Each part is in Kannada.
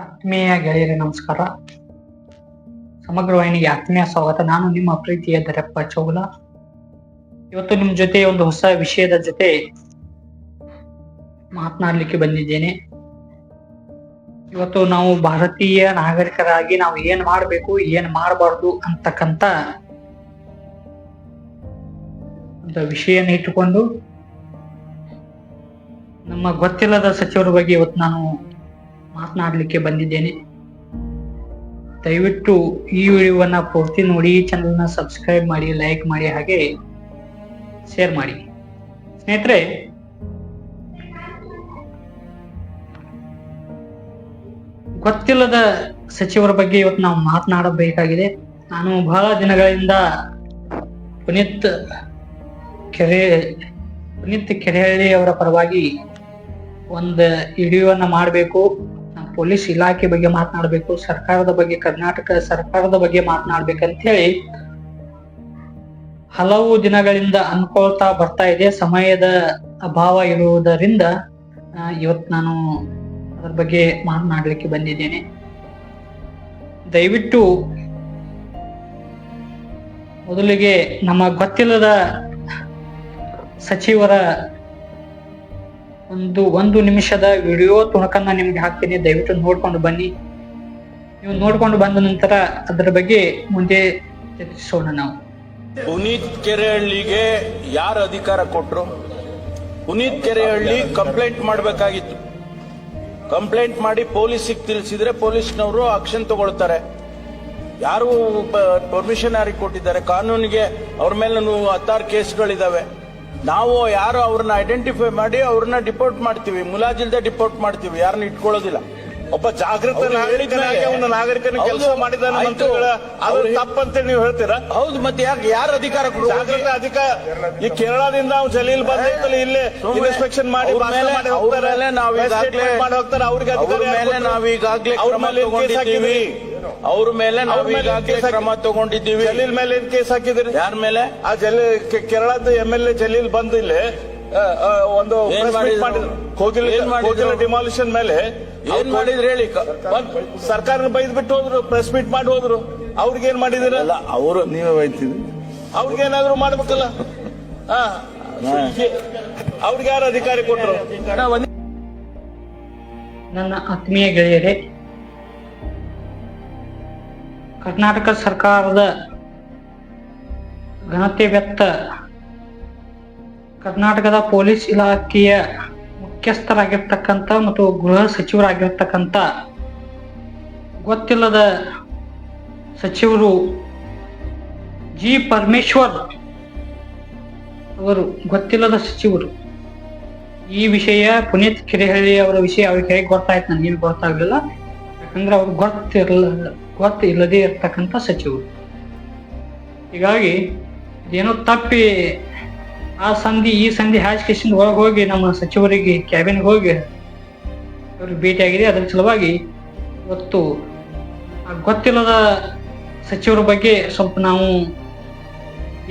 ಆತ್ಮೀಯ ಗೆಳೆಯರೇ, ನಮಸ್ಕಾರ. ಸಮಗ್ರ ವಾಹಿನಿಗೆ ಆತ್ಮೀಯ ಸ್ವಾಗತ. ನಾನು ನಿಮ್ಮ ಪ್ರೀತಿಯ ದರಪ್ಪ ಚೌಲ. ಇವತ್ತು ನಿಮ್ಮ ಜೊತೆ ಒಂದು ಹೊಸ ವಿಷಯದ ಜೊತೆ ಮಾತನಾಡಲಿಕ್ಕೆ ಬಂದಿದ್ದೇನೆ. ಇವತ್ತು ನಾವು ಭಾರತೀಯ ನಾಗರಿಕರಾಗಿ ನಾವು ಏನ್ ಮಾಡಬೇಕು, ಏನ್ ಮಾಡಬಾರ್ದು ಅಂತಕ್ಕಂತ ಒಂದು ವಿಷಯನ ಇಟ್ಟುಕೊಂಡು ನಮ್ಮ ಗೊತ್ತಿಲ್ಲದ ಸಚಿವರ ಬಗ್ಗೆ ಇವತ್ತು ನಾನು ಮಾತನಾಡಲಿಕ್ಕೆ ಬಂದಿದ್ದೇನೆ. ದಯವಿಟ್ಟು ಈ ವಿಡಿಯೋವನ್ನ ಪೂರ್ತಿ ನೋಡಿ ಚಾನಲ್ನ ಸಬ್ಸ್ಕ್ರೈಬ್ ಮಾಡಿ ಲೈಕ್ ಮಾಡಿ, ಹಾಗೆ ಶೇರ್ ಮಾಡಿ. ಸ್ನೇಹಿತರೆ, ಗೊತ್ತಿಲ್ಲದ ಸಚಿವರ ಬಗ್ಗೆ ಇವತ್ತು ನಾವು ಮಾತನಾಡಬೇಕಾಗಿದೆ. ನಾನು ಬಹಳ ದಿನಗಳಿಂದ ಪುನೀತ್ ಕೆರೆ, ಪುನೀತ್ ಕೆರೆಹಳ್ಳಿ ಅವರ ಪರವಾಗಿ ಒಂದು ವಿಡಿಯೋವನ್ನು ಮಾಡಬೇಕು. ಪೊಲೀಸ್ ಇಲಾಖೆ ಬಗ್ಗೆ ಮಾತನಾಡಬೇಕು, ಸರ್ಕಾರದ ಬಗ್ಗೆ, ಕರ್ನಾಟಕ ಸರ್ಕಾರದ ಬಗ್ಗೆ ಮಾತನಾಡ್ಬೇಕಂತ ಹೇಳಿ ಹಲವು ದಿನಗಳಿಂದ ಅನ್ಕೊಳ್ತಾ ಬರ್ತಾ ಇದೆ. ಸಮಯದ ಅಭಾವ ಇರುವುದರಿಂದ ಇವತ್ತು ನಾನು ಅದರ ಬಗ್ಗೆ ಮಾತನಾಡಲಿಕ್ಕೆ ಬಂದಿದ್ದೇನೆ. ದಯವಿಟ್ಟು ಮೊದಲಿಗೆ ನಮ್ಮ ಗೊತ್ತಿಲ್ಲದ ಸಚಿವರ ಒಂದು ಒಂದು ನಿಮಿಷದ ವಿಡಿಯೋ ತುಣಕನ್ನ ನಿಮ್ಗೆ ಹಾಕ್ತೀನಿ. ದಯವಿಟ್ಟು ನೋಡ್ಕೊಂಡು ಬನ್ನಿ. ನೀವು ನೋಡ್ಕೊಂಡು ಬಂದ ನಂತರ ಅದರ ಬಗ್ಗೆ ಮುಂದೆ ಚರ್ಚಿಸೋಣ ನಾವು. ಪುನೀತ್ ಕೆರೆಹಳ್ಳಿಗೆ ಯಾರು ಅಧಿಕಾರ ಕೊಟ್ರು? ಪುನೀತ್ ಕೆರೆಹಳ್ಳಿ ಕಂಪ್ಲೇಂಟ್ ಮಾಡಬೇಕಾಗಿತ್ತು. ಕಂಪ್ಲೇಂಟ್ ಮಾಡಿ ಪೊಲೀಸಿಗೆ ತಿಳಿಸಿದ್ರೆ ಪೊಲೀಸ್ನವರು ಆಕ್ಷನ್ ತಗೊಳ್ತಾರೆ. ಯಾರು ಪರ್ಮಿಷನ್ ಯಾರಿಗೆ ಕೊಟ್ಟಿದ್ದಾರೆ? ಕಾನೂನಿಗೆ ಅವ್ರ ಮೇಲೆ ಹತ್ತಾರು ಕೇಸ್ಗಳಿದಾವೆ. ನಾವು ಯಾರು ಅವ್ರನ್ನ ಐಡೆಂಟಿಫೈ ಮಾಡಿ ಅವ್ರನ್ನ ಡಿಪೋರ್ಟ್ ಮಾಡ್ತೀವಿ. ಮುಲಾಜಿಲ್ದೆ ಡಿಪೋರ್ಟ್ ಮಾಡ್ತೀವಿ. ಯಾರನ್ನ ಇಟ್ಕೊಳ್ಳೋದಿಲ್ಲ. ಒಬ್ಬ ಜಾಗೃತ ನಾಗರಿಕನ ಕೆಲಸ ಮಾಡಿದಾನ ಅದು ತಪ್ಪು ತಪ್ಪಂತ ನೀವು ಹೇಳ್ತೀರಾ? ಹೌದು ಮತ್ತೆ ಯಾಕೆ? ಯಾರು ಅಧಿಕಾರ? ಜಾಗೃತ ಅಧಿಕಾರ ಈ ಕೇರಳದಿಂದ ಅವ್ನು ಜಲೀಲ್ ಬಂದಿರ್ತಲ್ಲ ಇಲ್ಲೇ ಇನ್ಸ್ಪೆಕ್ಷನ್ ಮಾಡಿ ಹೋಗ್ತಾರೆ. ಅವ್ರಿಗೆ ಅಧಿಕಾರ ಮೇಲೆ ಅವ್ರ ಕ್ರಮ ತಗೊಂಡಿದ್ದೀವಿ? ಅವ್ರ ಮೇಲೆ ನಾವು ಈಗಾಗಲೇ ಕ್ರಮ ತಗೊಂಡಿದ್ದೀವಿ. ಜಲೀಲ್ ಮೇಲೆ ಏನ್ ಕೇಸ್ ಹಾಕಿದ್ರಿ ಯಾರ ಮೇಲೆ? ಆ ಜಲಿ ಕೆ- ಕೇರಳದ ಎಂ ಎಲ್ ಎ ಜಲೀಲ್ ಬಂದು ಇಲ್ಲಿ ಒಂದು. ಕೋಗಿಲ ಡಿಮಾಲಿಷನ್ ಮೇಲೆ. ಏನ್ ಮಾಡಿದ್ರು ಹೇಳಿ? ಸರ್ಕಾರ ಬೈದ್ ಬಿಟ್ಟು ಹೋದ್ರು ಪ್ರೆಸ್ ಮೀಟ್ ಮಾಡಿ ಹೋದ್ರು. ಅವ್ರಿಗೆ ಏನ್ ಮಾಡಿದಿರ ಅಲ್ಲ ಅವರು ನೀವೇ ಬೈತಿದ್ರಿ ಅವ್ರಿಗೆ ಏನಾದ್ರು ಮಾಡ್ಬೇಕಲ್ಲ? ಹಾ. ಅವ್ರಿಗೆ ಯಾರು ಅಧಿಕಾರಿ ಕೊಟ್ರು? ನನ್ನ ಆತ್ಮೀಯ ಗೆಳೆಯರೇ ಕರ್ನಾಟಕ ಸರ್ಕಾರದ ಘನತೆ ವ್ಯಕ್ತ ಕರ್ನಾಟಕದ ಪೊಲೀಸ್ ಇಲಾಖೆಯ ಮುಖ್ಯಸ್ಥರಾಗಿರ್ತಕ್ಕಂಥ ಮತ್ತು ಗೃಹ ಸಚಿವರಾಗಿರ್ತಕ್ಕಂಥ ಗೊತ್ತಿಲ್ಲದ ಸಚಿವರು ಜಿ ಪರಮೇಶ್ವರ್ ಅವರು, ಗೊತ್ತಿಲ್ಲದ ಸಚಿವರು. ಈ ವಿಷಯ ಪುನೀತ್ ಕೆರೆಹಳ್ಳಿ ಅವರ ವಿಷಯ ಅವ್ರಿಗೆ ಹೇಗೆ ಗೊತ್ತಾಯ್ತು ನನಗೇನು ಗೊತ್ತಾಗ್ಲಿಲ್ಲ. ಯಾಕಂದ್ರೆ ಅವ್ರಿಗೆ ಗೊತ್ತಿರಲ್ಲ ಗೊತ್ತು ಇಲ್ಲದೆ ಇರ್ತಕ್ಕಂಥ ಸಚಿವರು. ಹೀಗಾಗಿ ಏನೋ ತಪ್ಪಿ ಆ ಸಂಧಿ, ಈ ಸಂಧಿ ಹ್ಯಾಚ್ಕೇಶನ್ ಒಳಗೆ ಹೋಗಿ ನಮ್ಮ ಸಚಿವರಿಗೆ ಕ್ಯಾಬಿನ್ಗೆ ಹೋಗಿ ಅವ್ರಿಗೆ ಭೇಟಿಯಾಗಿದೆ ಅದರ ಸಲುವಾಗಿ ಇವತ್ತು ಆ ಗೊತ್ತಿಲ್ಲದ ಸಚಿವರ ಬಗ್ಗೆ ಸ್ವಲ್ಪ ನಾವು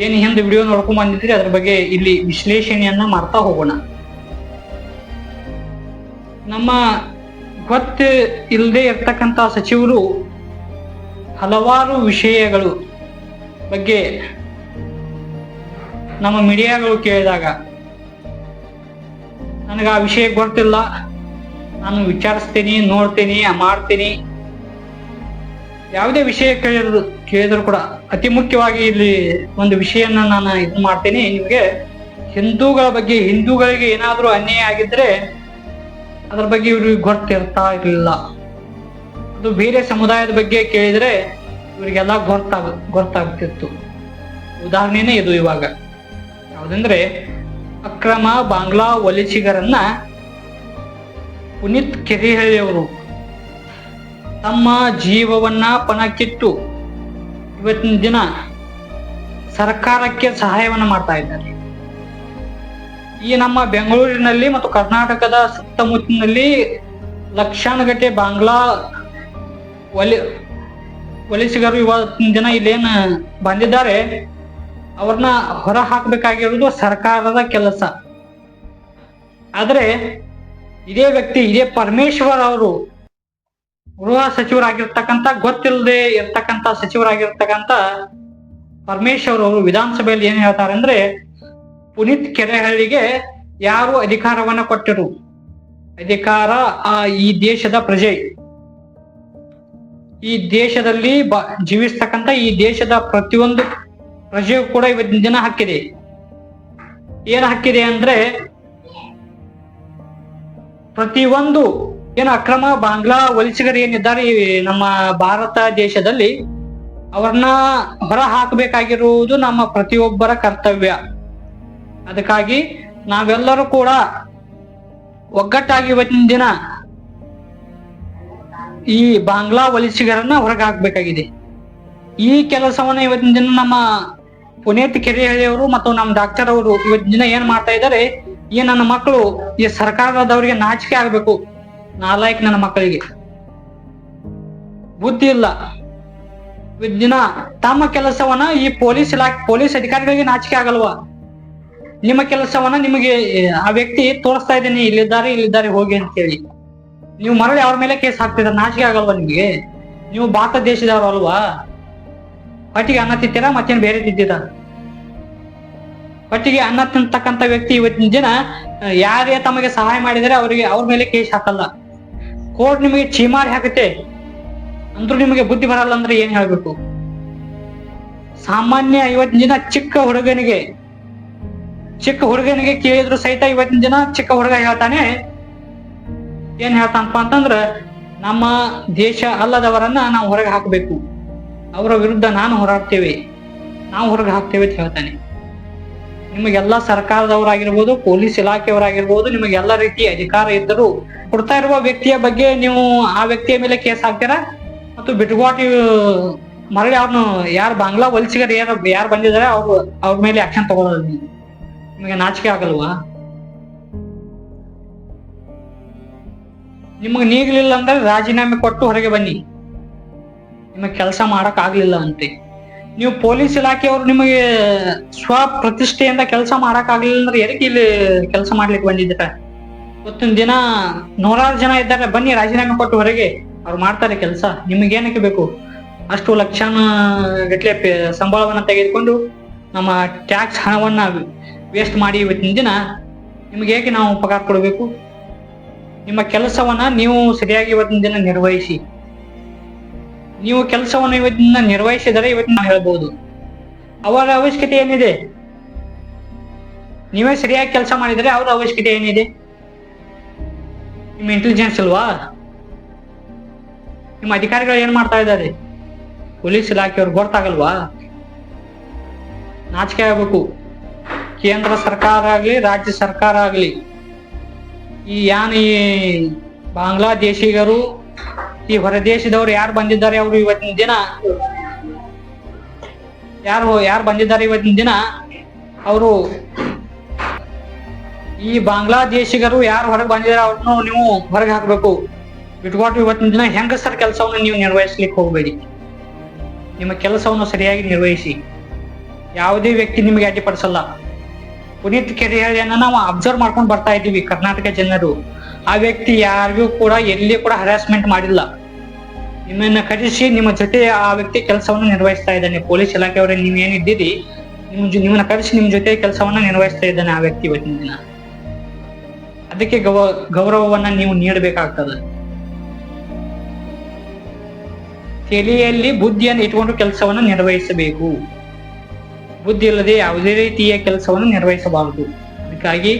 ಏನು ಹಿಂದೆ ವಿಡಿಯೋ ನೋಡ್ಕೊಂಡ್ ಬಂದಿದ್ರಿ ಅದ್ರ ಬಗ್ಗೆ ಇಲ್ಲಿ ವಿಶ್ಲೇಷಣೆಯನ್ನ ಮಾಡ್ತಾ ಹೋಗೋಣ. ನಮ್ಮ ಗೊತ್ತ ಇಲ್ಲದೆ ಇರ್ತಕ್ಕಂಥ ಸಚಿವರು ಹಲವಾರು ವಿಷಯಗಳು ಬಗ್ಗೆ ನಮ್ಮ ಮೀಡಿಯಾಗಳು ಕೇಳಿದಾಗ ನನಗೆ ಆ ವಿಷಯ ಗೊತ್ತಿಲ್ಲ. ನಾನು ವಿಚಾರಿಸ್ತೀನಿ, ನೋಡ್ತೀನಿ, ಮಾಡ್ತೀನಿ. ಯಾವುದೇ ವಿಷಯ ಕೇಳಿದ್ರು ಕೇಳಿದ್ರು ಕೂಡ ಅತಿ ಮುಖ್ಯವಾಗಿ ಇಲ್ಲಿ ಒಂದು ವಿಷಯನ ನಾನು ಇದು ಮಾಡ್ತೀನಿ. ನಿಮಗೆ ಹಿಂದೂಗಳ ಬಗ್ಗೆ, ಹಿಂದೂಗಳಿಗೆ ಏನಾದರೂ ಅನ್ಯಾಯ ಆಗಿದ್ರೆ ಅದ್ರ ಬಗ್ಗೆ ಇವ್ರಿಗೆ ಗೊತ್ತಿರ್ತಾ ಇರಲಿಲ್ಲ. ಅದು ಬೇರೆ ಸಮುದಾಯದ ಬಗ್ಗೆ ಕೇಳಿದ್ರೆ ಇವರಿಗೆಲ್ಲ ಗೊತ್ತಾಗ ಗೊತ್ತಾಗ್ತಿತ್ತು. ಉದಾಹರಣೆನೇ ಇದು ಇವಾಗ. ಯಾವುದಂದ್ರೆ ಅಕ್ರಮ ಬಾಂಗ್ಲಾ ವಲಸಿಗರನ್ನ ಪುನೀತ್ ಕೆರೆಹಳ್ಳಿಯವರು ತಮ್ಮ ಜೀವವನ್ನ ಪಣಕ್ಕಿಟ್ಟು ಇವತ್ತಿನ ದಿನ ಸರ್ಕಾರಕ್ಕೆ ಸಹಾಯವನ್ನ ಮಾಡ್ತಾ ಇದ್ದಾರೆ. ಈ ನಮ್ಮ ಬೆಂಗಳೂರಿನಲ್ಲಿ ಮತ್ತು ಕರ್ನಾಟಕದ ಸುತ್ತಮುತ್ತಲಿನಲ್ಲಿ ಲಕ್ಷಾನುಗಟ್ಟೆ ಬಾಂಗ್ಲಾ ಒಲಿ ವಲಸಿಗರು ಇವತ್ತಿನ ದಿನ ಇಲ್ಲೇನ್ ಬಂದಿದ್ದಾರೆ, ಅವ್ರನ್ನ ಹೊರ ಹಾಕಬೇಕಾಗಿರೋದು ಸರ್ಕಾರದ ಕೆಲಸ. ಆದ್ರೆ ಇದೇ ವ್ಯಕ್ತಿ, ಇದೇ ಪರಮೇಶ್ವರ್ ಅವರು ಗೃಹ ಸಚಿವರಾಗಿರ್ತಕ್ಕಂಥ, ಗೊತ್ತಿಲ್ಲದೆ ಇರ್ತಕ್ಕಂಥ ಸಚಿವರಾಗಿರ್ತಕ್ಕಂಥ ಪರಮೇಶ್ವರ್ ಅವರು ವಿಧಾನಸಭೆಯಲ್ಲಿ ಏನ್ ಹೇಳ್ತಾರೆ ಅಂದ್ರೆ, ಪುನೀತ್ ಕೆರೆಹಳ್ಳಿಗೆ ಯಾರು ಅಧಿಕಾರವನ್ನ ಕೊಟ್ಟರು? ಅಧಿಕಾರ ಆ ಈ ದೇಶದ ಪ್ರಜೆ. ಈ ದೇಶದಲ್ಲಿ ಬ, ಜೀವಿಸ್ತಕ್ಕಂಥ ಈ ದೇಶದ ಪ್ರತಿಯೊಂದು ಪ್ರಜೆಯೂ ಕೂಡ ಇವತ್ತಿನ ದಿನ ಹಕ್ಕಿದೆ. ಏನ್ ಹಕ್ಕಿದೆ ಅಂದ್ರೆ ಪ್ರತಿಯೊಂದು ಏನು ಅಕ್ರಮ ಬಾಂಗ್ಲಾ ವಲಸಿಗರು ಏನಿದ್ದಾರೆ ನಮ್ಮ ಭಾರತ ದೇಶದಲ್ಲಿ ಅವ್ರನ್ನ ಹೊರ ಹಾಕಬೇಕಾಗಿರುವುದು ನಮ್ಮ ಪ್ರತಿಯೊಬ್ಬರ ಕರ್ತವ್ಯ. ಅದಕ್ಕಾಗಿ ನಾವೆಲ್ಲರೂ ಕೂಡ ಒಗ್ಗಟ್ಟಾಗಿ ಇವತ್ತಿನ ದಿನ ಈ ಬಾಂಗ್ಲಾ ವಲಸಿಗರನ್ನ ಹೊರಗೆ ಹಾಕಬೇಕಾಗಿದೆ ಈ ಕೆಲಸವನ್ನ ಇವತ್ತಿನ ದಿನ ನಮ್ಮ ಪುನೀತ್ ಕೆರೆಹಳ್ಳಿಯವರು ಮತ್ತು ನಮ್ಮ ಡಾಕ್ಟರ್ ಅವರು ಇವತ್ತಿನ ದಿನ ಏನ್ ಮಾಡ್ತಾ ಇದ್ದಾರೆ, ಈ ನನ್ನ ಮಕ್ಕಳು ಈ ಸರ್ಕಾರದವರಿಗೆ ನಾಚಿಕೆ ಆಗ್ಬೇಕು ನಾಲಾಯಕ್ ನನ್ನ ಮಕ್ಕಳಿಗೆ. ಬುದ್ಧಿ ಇಲ್ಲ. ದಿನ ತಮ್ಮ ಕೆಲಸವನ್ನ ಈ ಪೊಲೀಸ್ ಇಲಾಖೆ, ಪೊಲೀಸ್ ಅಧಿಕಾರಿಗಳಿಗೆ ನಾಚಿಕೆ ಆಗಲ್ವಾ? ನಿಮ್ಮ ಕೆಲಸವನ್ನ ನಿಮಗೆ ಆ ವ್ಯಕ್ತಿ ತೋರಿಸ್ತಾ ಇದ್ದೀನಿ, ಇಲ್ಲಿದ್ದಾರೆ ಇಲ್ಲಿದ್ದಾರೆ, ಹೋಗಿ ಅಂತ ಹೇಳಿ ನೀವು ಮರಳಿ ಅವ್ರ ಮೇಲೆ ಕೇಸ್ ಹಾಕ್ತಿದ್ರ ನಾಚಿಕೆ ಆಗಲ್ವಾ ನಿಮಗೆ? ನೀವು ಭಾರತ ದೇಶದವರು ಅಲ್ವಾ? ಪಟ್ಟಿಗೆ ಅನ್ನ ತಿಂತೀರಾ, ಮತ್ತೇನು ಬೇರೆ ತಿಂತೀರಾ? ಪಟ್ಟಿಗೆ ಅನ್ನ ತಿಂತಕ್ಕಂಥ ವ್ಯಕ್ತಿ ಇವತ್ತಿನ ದಿನ ಯಾರೇ ತಮಗೆ ಸಹಾಯ ಮಾಡಿದರೆ ಅವರಿಗೆ ಅವ್ರ ಮೇಲೆ ಕೇಸ್ ಹಾಕಲ್ಲ. ಕೋರ್ಟ್ ನಿಮಗೆ ಚೀಮಾರಿ ಹಾಕುತ್ತೆ. ಅಂದ್ರೂ ನಿಮಗೆ ಬುದ್ಧಿ ಬರಲ್ಲ ಅಂದ್ರೆ ಏನ್ ಹೇಳ್ಬೇಕು? ಸಾಮಾನ್ಯ ಇವತ್ತಿನ ದಿನ ಚಿಕ್ಕ ಹುಡುಗನಿಗೆ ಚಿಕ್ಕ ಹುಡುಗನಿಗೆ ಕೇಳಿದ್ರು ಸಹಿತ ಇವತ್ತಿನ ದಿನ ಚಿಕ್ಕ ಹುಡುಗ ಹೇಳ್ತಾನೆ ಏನ್ ಹೇಳ್ತಾನಪ್ಪ ಅಂತಂದ್ರ ನಮ್ಮ ದೇಶ ಅಲ್ಲದವರನ್ನ ನಾವು ಹೊರಗೆ ಹಾಕಬೇಕು. ಅವರ ವಿರುದ್ಧ ನಾನು ಹೋರಾಡ್ತೇವೆ. ನಾವು ಹೊರಗೆ ಹಾಕ್ತೇವೆ ಅಂತ ಹೇಳ್ತಾನೆ. ನಿಮಗೆಲ್ಲ ಸರ್ಕಾರದವರಾಗಿರ್ಬೋದು, ಪೊಲೀಸ್ ಇಲಾಖೆಯವರಾಗಿರ್ಬೋದು ನಿಮಗೆಲ್ಲ ರೀತಿಯ ಅಧಿಕಾರ ಇದ್ದರೂ ಕೊಡ್ತಾ ಇರುವ ವ್ಯಕ್ತಿಯ ಬಗ್ಗೆ ನೀವು ಆ ವ್ಯಕ್ತಿಯ ಮೇಲೆ ಕೇಸ್ ಹಾಕ್ತೀರಾ? ಮತ್ತು ಬಿಟ್ಗೋಟಿ ಮರಳಿ ಅವ್ರನ್ನು ಯಾರು ಬಾಂಗ್ಲಾ ವಲಸಿಗರು ಯಾರು ಯಾರು ಬಂದಿದ್ದಾರೆ, ಅವ್ರು ಅವ್ರ ಮೇಲೆ ಆಕ್ಷನ್ ತಗೊಳ್ಳೋದು. ನಿಮಗೆ ನಾಚಿಕೆ ಆಗಲ್ವಾ? ನಿಮಗೆ ನೀಗ್ಲಿಲ್ಲ ಅಂದ್ರೆ ರಾಜೀನಾಮೆ ಕೊಟ್ಟು ಹೊರಗೆ ಬನ್ನಿ. ನಿಮಗೆ ಕೆಲಸ ಮಾಡಕ್ ಆಗ್ಲಿಲ್ಲ ಅಂತೆ. ನೀವು ಪೊಲೀಸ್ ಇಲಾಖೆಯವರು ನಿಮಗೆ ಸ್ವ ಪ್ರತಿಷ್ಠೆಯಿಂದ ಕೆಲಸ ಮಾಡಕ್ ಆಗ್ಲಿಲ್ಲ ಅಂದ್ರೆ ಎದಕ್ಕೆ ಇಲ್ಲಿ ಕೆಲಸ ಮಾಡ್ಲಿಕ್ಕೆ ಬಂದಿದ್ದೀರ? ಇವತ್ತಿನ ದಿನ ನೂರಾರು ಜನ ಇದ್ದಾರೆ, ಬನ್ನಿ ರಾಜೀನಾಮೆ ಕೊಟ್ಟು ಹೊರಗೆ. ಅವ್ರು ಮಾಡ್ತಾರೆ ಕೆಲಸ, ನಿಮಗೆ ಏನಕ್ಕೆ ಬೇಕು? ಅಷ್ಟು ಲಕ್ಷಾನ ಗಟ್ಲೆ ಸಂಬಳವನ್ನ ತೆಗೆದುಕೊಂಡು ನಮ್ಮ ಟ್ಯಾಕ್ಸ್ ಹಣವನ್ನ ವೇಸ್ಟ್ ಮಾಡಿ ಇವತ್ತಿನ ದಿನ ನಿಮ್ಗೆ ಏಕೆ ನಾವು ಉಪಕಾರ ಕೊಡಬೇಕು? ನಿಮ್ಮ ಕೆಲಸವನ್ನ ನೀವು ಸರಿಯಾಗಿ ಇವತ್ತಿನ ದಿನ ನಿರ್ವಹಿಸಿ. ನೀವು ಕೆಲಸವನ್ನು ಇವತ್ತಿನ ನಿರ್ವಹಿಸಿದರೆ ಇವತ್ತು ನಾವು ಹೇಳ್ಬೋದು. ಅವರ ಅವಶ್ಯಕತೆ ಏನಿದೆ? ನೀವೇ ಸರಿಯಾಗಿ ಕೆಲಸ ಮಾಡಿದರೆ ಅವರ ಅವಶ್ಯಕತೆ ಏನಿದೆ? ನಿಮ್ಮ ಇಂಟೆಲಿಜೆನ್ಸ್ ಅಲ್ವಾ? ನಿಮ್ಮ ಅಧಿಕಾರಿಗಳು ಏನ್ ಮಾಡ್ತಾ ಇದ್ದಾರೆ? ಪೊಲೀಸ್ ಇಲಾಖೆಯವ್ರು ಗೊತ್ತಾಗಲ್ವಾ? ನಾಚಿಕೆ ಆಗ್ಬೇಕು. ಕೇಂದ್ರ ಸರ್ಕಾರ ಆಗ್ಲಿ, ರಾಜ್ಯ ಸರ್ಕಾರ ಆಗ್ಲಿ. ಈ ಯಾನ್ ಈ ಬಾಂಗ್ಲಾದೇಶಿಗರು, ಈ ಹೊರದೇಶದವರು ಯಾರು ಬಂದಿದ್ದಾರೆ ಅವರು ಇವತ್ತಿನ ದಿನ? ಯಾರು ಯಾರು ಬಂದಿದ್ದಾರೆ ಇವತ್ತಿನ ದಿನ? ಅವರು ಈ ಬಾಂಗ್ಲಾದೇಶಿಗರು ಯಾರು ಹೊರಗೆ ಬಂದಿದ್ದಾರೆ ಅವ್ರನ್ನು ನೀವು ಹೊರಗೆ ಹಾಕಬೇಕು. ಬಿಟ್ಕೊಟ್ಟು ಇವತ್ತಿನ ದಿನ ಹೆಂಗಸರ ಕೆಲಸವನ್ನು ನೀವು ನಿರ್ವಹಿಸ್ಲಿಕ್ಕೆ ಹೋಗಬೇಡಿ. ನಿಮ್ಮ ಕೆಲಸವನ್ನು ಸರಿಯಾಗಿ ನಿರ್ವಹಿಸಿ. ಯಾವುದೇ ವ್ಯಕ್ತಿ ನಿಮಗೆ ಅಡ್ಡಿಪಡಿಸಲ್ಲ. ಪುನೀತ್ ಕೆರೆಹಳ್ಳಿಯನ್ನ ನಾವು ಅಬ್ಸರ್ವ್ ಮಾಡ್ಕೊಂಡು ಬರ್ತಾ ಇದ್ದೀವಿ ಕರ್ನಾಟಕ ಜನರು. ಆ ವ್ಯಕ್ತಿ ಯಾರಿಗೂ ಕೂಡ ಎಲ್ಲಿ ಕೂಡ ಹರಾಸ್ಮೆಂಟ್ ಮಾಡಿಲ್ಲ. ನಿಮ್ಮನ್ನ ಕರೆಸಿ, ನಿಮ್ಮ ಜೊತೆ ಆ ವ್ಯಕ್ತಿ ಕೆಲಸವನ್ನು ನಿರ್ವಹಿಸ್ತಾ ಇದ್ದಾನೆ. ಪೊಲೀಸ್ ಇಲಾಖೆಯವರೇ, ನೀವು ಏನಿದ್ದೀರಿ ನಿಮ್ಮ ನಿಮ್ಮನ್ನ ಕರೆಸಿ ನಿಮ್ಮ ಜೊತೆ ಕೆಲಸವನ್ನ ನಿರ್ವಹಿಸ್ತಾ ಇದ್ದಾನೆ ಆ ವ್ಯಕ್ತಿ ಇವತ್ತಿನ ಅದಕ್ಕೆ ಗೌ ಗೌರವವನ್ನ ನೀವು ನೀಡಬೇಕಾಗ್ತದೆ. ತಲೆಯಲ್ಲಿ ಬುದ್ಧಿಯನ್ನು ಇಟ್ಕೊಂಡು ಕೆಲಸವನ್ನು ನಿರ್ವಹಿಸಬೇಕು. ಬುದ್ಧಿ ಇಲ್ಲದೆ ಯಾವುದೇ ರೀತಿಯ ಕೆಲಸವನ್ನು ನಿರ್ವಹಿಸಬಾರದು. ಅದಕ್ಕಾಗಿ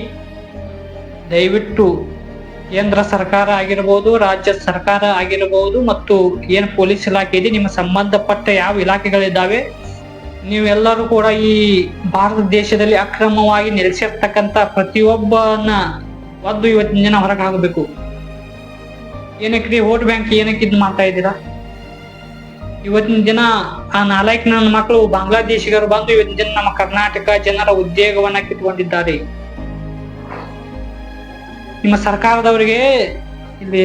ದಯವಿಟ್ಟು ಕೇಂದ್ರ ಸರ್ಕಾರ ಆಗಿರಬಹುದು ರಾಜ್ಯ ಸರ್ಕಾರ ಆಗಿರಬಹುದು ಮತ್ತು ಏನು ಪೊಲೀಸ್ ಇಲಾಖೆ ಇದೆ, ನಿಮ್ಮ ಸಂಬಂಧಪಟ್ಟ ಯಾವ ಇಲಾಖೆಗಳಿದ್ದಾವೆ, ನೀವೆಲ್ಲರೂ ಕೂಡ ಈ ಭಾರತ ದೇಶದಲ್ಲಿ ಅಕ್ರಮವಾಗಿ ನೆಲೆಸಿರ್ತಕ್ಕಂಥ ಪ್ರತಿಯೊಬ್ಬನ ಒದ್ದು ಇವತ್ತಿನ ದಿನ ಹೊರಗೆ ಹಾಕಬೇಕು. ಏನಕ್ಕೆ ವೋಟ್ ಬ್ಯಾಂಕ್ ಏನಕ್ಕೆ ಇದು ಮಾಡ್ತಾ ಇದ್ದೀರಾ? ಇವತ್ತಿನ ದಿನ ಆ ನಾಲ್ಕು ನನ್ನ ಮಕ್ಕಳು ಬಾಂಗ್ಲಾದೇಶಿಗರು ಬಂದು ಇವತ್ತಿನ ದಿನ ನಮ್ಮ ಕರ್ನಾಟಕ ಜನರ ಉದ್ಯೋಗವನ್ನ ಕಿತ್ಕೊಂಡಿದ್ದಾರೆ. ನಿಮ್ಮ ಸರ್ಕಾರದವರಿಗೆ ಇಲ್ಲಿ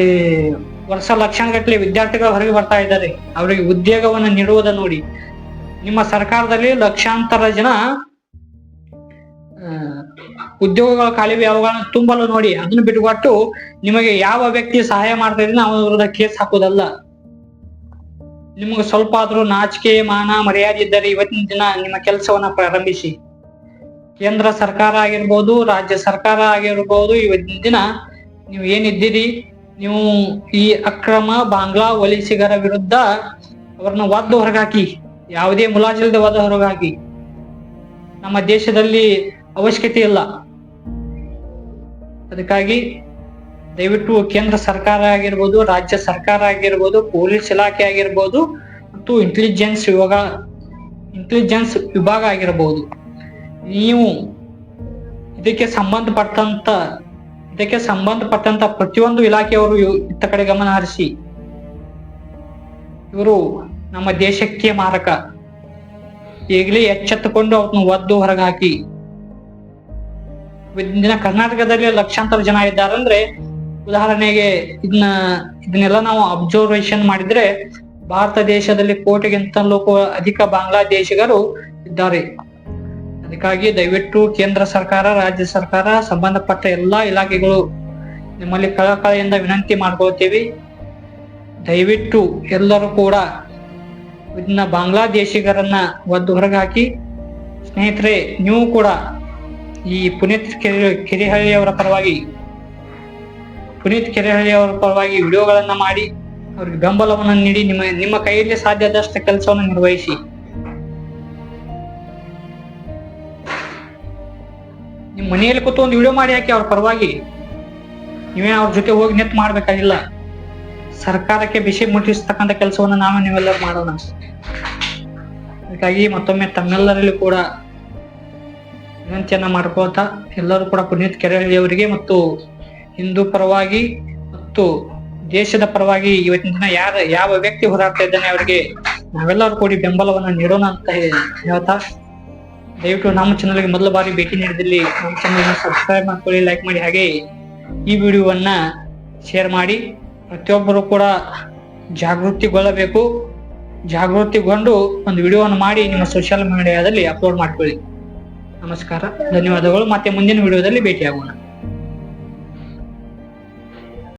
ವರ್ಷ ಲಕ್ಷಾಂತರ ವಿದ್ಯಾರ್ಥಿಗಳು ಹೊರಗೆ ಬರ್ತಾ ಇದ್ದಾರೆ. ಅವರಿಗೆ ಉದ್ಯೋಗವನ್ನು ನೀಡುವುದ ನೋಡಿ. ನಿಮ್ಮ ಸರ್ಕಾರದಲ್ಲಿ ಲಕ್ಷಾಂತರ ಜನ ಉದ್ಯೋಗಗಳ ಖಾಲಿ ಅವುಗಳನ್ನ ತುಂಬಲು ನೋಡಿ. ಅದನ್ನು ಬಿಟ್ಟುಕೊಟ್ಟು ನಿಮಗೆ ಯಾವ ವ್ಯಕ್ತಿ ಸಹಾಯ ಮಾಡ್ತಾ ಇದ್ರೆ ಅವನ ವಿರುದ್ಧ ಕೇಸ್ ಹಾಕೋದಲ್ಲ ನಿಮಗೆ ಸ್ವಲ್ಪ ಆದ್ರೂ ನಾಚಿಕೆ, ಮಾನ, ಮರ್ಯಾದೆ ಇದ್ದರೆ ಇವತ್ತಿನ ದಿನ ನಿಮ್ಮ ಕೆಲಸವನ್ನ ಪ್ರಾರಂಭಿಸಿ. ಕೇಂದ್ರ ಸರ್ಕಾರ ಆಗಿರ್ಬೋದು, ರಾಜ್ಯ ಸರ್ಕಾರ ಆಗಿರ್ಬೋದು, ಇವತ್ತಿನ ದಿನ ನೀವು ಏನಿದ್ದೀರಿ? ನೀವು ಈ ಅಕ್ರಮ ಬಾಂಗ್ಲಾ ವಲಸಿಗರ ವಿರುದ್ಧ ಅವ್ರನ್ನ ಒದ್ದು ಹೊರಗಾಕಿ, ಯಾವುದೇ ಮುಲಾಜಿಲ್ಲದೆ ಒದ್ದು ಹೊರಗಾಕಿ. ನಮ್ಮ ದೇಶದಲ್ಲಿ ಅವಶ್ಯಕತೆ ಇಲ್ಲ. ಅದಕ್ಕಾಗಿ ದಯವಿಟ್ಟು ಕೇಂದ್ರ ಸರ್ಕಾರ ಆಗಿರ್ಬೋದು, ರಾಜ್ಯ ಸರ್ಕಾರ ಆಗಿರ್ಬೋದು, ಪೊಲೀಸ್ ಇಲಾಖೆ ಆಗಿರ್ಬೋದು, ಮತ್ತು ಇಂಟೆಲಿಜೆನ್ಸ್ ವಿಭಾಗ ಇಂಟೆಲಿಜೆನ್ಸ್ ವಿಭಾಗ ಆಗಿರ್ಬೋದು. ನೀವು ಇದಕ್ಕೆ ಸಂಬಂಧಪಟ್ಟಂತ ಇದಕ್ಕೆ ಸಂಬಂಧಪಟ್ಟಂತ ಪ್ರತಿಯೊಂದು ಇಲಾಖೆಯವರು ಇತ್ತ ಕಡೆ ಗಮನ ಹರಿಸಿ. ಇವರು ನಮ್ಮ ದೇಶಕ್ಕೆ ಮಾರಕ. ಈಗಲೇ ಎಚ್ಚೆತ್ತುಕೊಂಡು ಅವ್ರನ್ನ ಒದ್ದು ಹೊರಗಾಕಿ. ಹಾಕಿ ದಿನ ಕರ್ನಾಟಕದಲ್ಲಿ ಲಕ್ಷಾಂತರ ಜನ ಇದ್ದಾರೆ ಅಂದ್ರೆ ಉದಾಹರಣೆಗೆ ಇದನ್ನ, ಇದನ್ನೆಲ್ಲ ನಾವು ಅಬ್ಸರ್ವೇಷನ್ ಮಾಡಿದ್ರೆ ಭಾರತ ದೇಶದಲ್ಲಿ ಕೋಟಿಗಿಂತಲೂ ಅಧಿಕ ಬಾಂಗ್ಲಾದೇಶಿಗರು ಇದ್ದಾರೆ. ಅದಕ್ಕಾಗಿ ದಯವಿಟ್ಟು ಕೇಂದ್ರ ಸರ್ಕಾರ, ರಾಜ್ಯ ಸರ್ಕಾರ ಸಂಬಂಧಪಟ್ಟ ಎಲ್ಲಾ ಇಲಾಖೆಗಳು ನಿಮ್ಮಲ್ಲಿ ಕಳಕಳಿಯಿಂದ ವಿನಂತಿ ಮಾಡ್ಕೊಳ್ತೀವಿ. ದಯವಿಟ್ಟು ಎಲ್ಲರೂ ಕೂಡ ಇದನ್ನ ಬಾಂಗ್ಲಾದೇಶಿಗರನ್ನ ಒದ್ದು ಹೊರಗೆ ಹಾಕಿ ಸ್ನೇಹಿತರೆ, ನೀವು ಕೂಡ ಈ ಪುನೀತ್ ಕೆರೆ, ಕೆರೆಹಳ್ಳಿಯವರ ಪರವಾಗಿ ಪುನೀತ್ ಕೆರೆಹಳ್ಳಿ ಅವರ ಪರವಾಗಿ ವಿಡಿಯೋಗಳನ್ನ ಮಾಡಿ ಅವ್ರಿಗೆ ಬೆಂಬಲವನ್ನು ನೀಡಿ ನಿಮ್ಮ ನಿಮ್ಮ ಕೈಯಲ್ಲಿ ಸಾಧ್ಯದಷ್ಟು ಕೆಲಸವನ್ನು ನಿರ್ವಹಿಸಿ. ನಿಮ್ಮ ಮನೆಯಲ್ಲಿ ಕೂತು ಒಂದು ವಿಡಿಯೋ ಮಾಡಿ ಹಾಕಿ ಅವ್ರ ಪರವಾಗಿ ನೀವೇ ಅವ್ರ ಜೊತೆ ಹೋಗಿ ನಿಂತು ಮಾಡ್ಬೇಕಾಗಿಲ್ಲ. ಸರ್ಕಾರಕ್ಕೆ ಬಿಸಿ ಮುಟ್ಟಿಸ್ತಕ್ಕಂಥ ಕೆಲಸವನ್ನು ನಾವು ನೀವೆಲ್ಲ ಮಾಡೋಣ. ಅದಕ್ಕಾಗಿ ಮತ್ತೊಮ್ಮೆ ತಮ್ಮೆಲ್ಲರಲ್ಲಿ ಕೂಡ ವಿನಂತಿಯನ್ನ ಮಾಡ್ಕೋತಾ ಎಲ್ಲರೂ ಕೂಡ ಪುನೀತ್ ಕೆರೆಹಳ್ಳಿ ಅವರಿಗೆ ಮತ್ತು ಹಿಂದೂ ಪರವಾಗಿ ಮತ್ತು ದೇಶದ ಪರವಾಗಿ ಇವತ್ತಿನ ದಿನ ಯಾರ, ಯಾವ ವ್ಯಕ್ತಿ ಹೋರಾಡ್ತಾ ಇದ್ದಾನೆ ಅವರಿಗೆ ನಾವೆಲ್ಲರೂ ಕೂಡಿ ಬೆಂಬಲವನ್ನು ನೀಡೋಣ ಅಂತ ಹೇಳ್ತಾ ದಯವಿಟ್ಟು ನಮ್ಮ ಚಾನಲ್ಗೆ ಮೊದಲ ಬಾರಿ ಭೇಟಿ ನೀಡಿದಲ್ಲಿ ನಮ್ಮ ಚಾನಲ್ ಸಬ್ಸ್ಕ್ರೈಬ್ ಮಾಡ್ಕೊಳ್ಳಿ ಲೈಕ್ ಮಾಡಿ, ಹಾಗೆ ಈ ವಿಡಿಯೋವನ್ನ ಶೇರ್ ಮಾಡಿ. ಪ್ರತಿಯೊಬ್ಬರು ಕೂಡ ಜಾಗೃತಿಗೊಳ್ಳಬೇಕು. ಜಾಗೃತಿಗೊಂಡು ಒಂದು ವಿಡಿಯೋವನ್ನು ಮಾಡಿ ನಿಮ್ಮ ಸೋಷಿಯಲ್ ಮೀಡಿಯಾದಲ್ಲಿ ಅಪ್ಲೋಡ್ ಮಾಡ್ಕೊಳ್ಳಿ. ನಮಸ್ಕಾರ, ಧನ್ಯವಾದಗಳು. ಮತ್ತೆ ಮುಂದಿನ ವಿಡಿಯೋದಲ್ಲಿ ಭೇಟಿಯಾಗೋಣ.